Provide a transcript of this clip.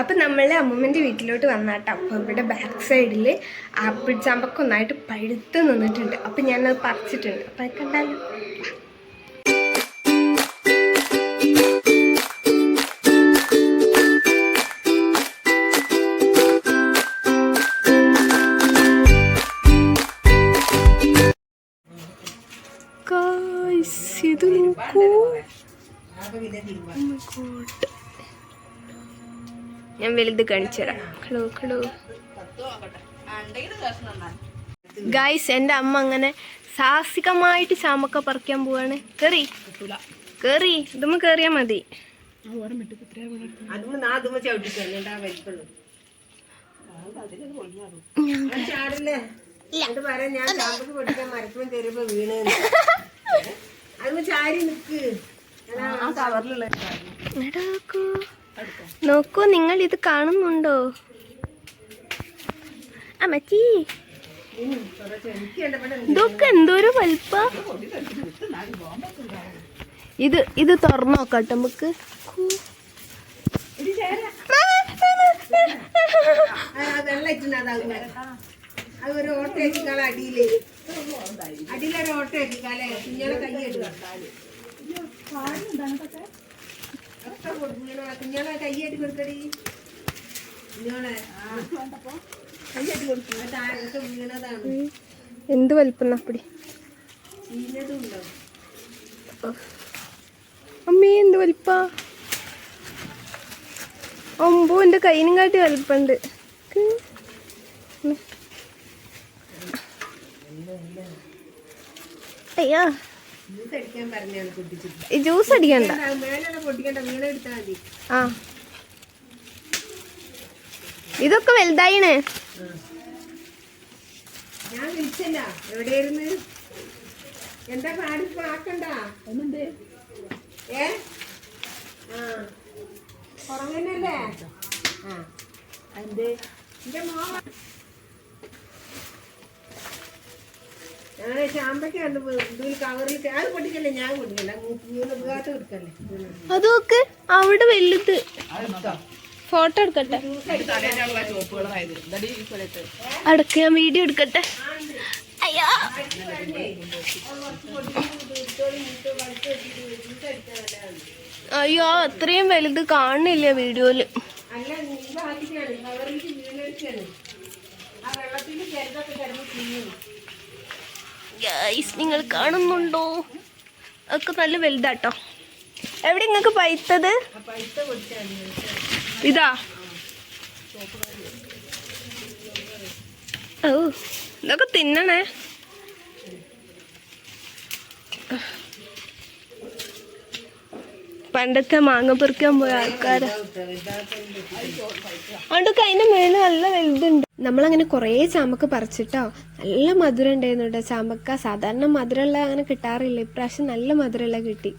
അപ്പം നമ്മൾ അമ്മൂമ്മന്റെ വീട്ടിലോട്ട് വന്നാട്ടോ. അപ്പോൾ ഇവിടെ ബാക്ക് സൈഡിൽ ആപ്പിൾ ചാമ്പക്ക ഒന്നായിട്ട് പഴുത്ത് നിന്നിട്ടുണ്ട്. അപ്പം ഞാനത് പറിച്ചിട്ടുണ്ട്. അപ്പം അത് കണ്ടാലോ? ഇത് നോക്കൂ. Oh. ഞാൻ വലുത് കാണിച്ചുതരാം കളോ കളോ ഗായ്സ് എന്റെ അമ്മ അങ്ങനെ സാഹസികമായിട്ട് ചാമക്ക പറിക്കാൻ പോവാണ് കേറി കേറി ഇതുമ്മ കേറിയാ മതി ഞാൻ വീണ് കവറിലുള്ള നോക്കൂ നിങ്ങൾ ഇത് കാണുന്നുണ്ടോ? അമ്മച്ചി ഇതൊക്കെ എന്തോരു വലിപ്പ. ഇത് ഇത് തുറന്നു നോക്കട്ടെ നമുക്ക്. അടിയിലൊരു ഓട്ടോ ആക്കിക്കാലെ കുഞ്ഞോളെ കൈ എടുക്കാം. വീണതാണ് എന്ത് വലിപ്പം അപ്പടി? ചീഞ്ഞതും ഉണ്ടാവും അമ്മേ എന്ത് വലിപ്പ? ഒമ്പോ കൈനും കാട്ടി വലിപ്പുണ്ട്. അയ്യോ. ജ്യൂസ് അടിക്കാൻ പറഞ്ഞാണ് പൊട്ടിച്ചിട്ട് ഈ ജ്യൂസ് അടിക്കണ്ട. ആ. ഇതൊക്കെ വലുതായിണ് ഞാൻ വിളിച്ചല്ല എവിടെയായിരുന്നു? എന്താ പാടിപ്പോ ആക്കണ്ട. ഏ? ആ. ഉറങ്ങനല്ലേ ആ. എന്റെ മോള ഞങ്ങളെ ചാമ്പയ്ക്ക് കണ്ട് ഇതിൽ കവറിൽ അത് പൊട്ടിക്കല്ലേ? ഞാൻ പൊട്ടിക്കല്ല. മൂന്ന് ഉപകാരത്ത് കൊടുക്കല്ലേ അതൊക്കെ അവിടെ വലുത് ഫോട്ടോ എടുക്കട്ടെ. അടക്ക ഞാൻ വീഡിയോ എടുക്കട്ടെ. അയ്യോ. അയ്യോ അത്രയും വലുത് കാണുന്നില്ല വീഡിയോയിൽ. അല്ല നീ ബാധിക്കാണ് കവറിൽ വീണെടുക്കാണ് ആ വെള്ളത്തിൽ ചെറുതൊക്കെ കിടന്ന് ചെയ്യുന്നു ഗൈസ് നിങ്ങൾ കാണുന്നുണ്ടോ? അതൊക്കെ നല്ല വലുതാട്ടോ. എവിടെ നിങ്ങൾക്ക് പൈത്തത്? ഇതാ. ഓ ഇതൊക്കെ തിന്നണേ. പണ്ടത്തെ മാങ്ങ പെറുക്കാൻ പോയ ആൾക്കാരാ. അതൊക്കെ അതിന്റെ മേളിൽ നല്ല വലുതുണ്ട്. നമ്മളങ്ങനെ കുറേ ചാമ്പക്ക പറിച്ചിട്ടോ നല്ല മധുരം ഉണ്ടായിരുന്നു കേട്ടോ ചാമ്പക്ക സാധാരണ മധുരമുള്ള അങ്ങനെ കിട്ടാറില്ല. ഇപ്രാവശ്യം നല്ല മധുരമുള്ള കിട്ടി.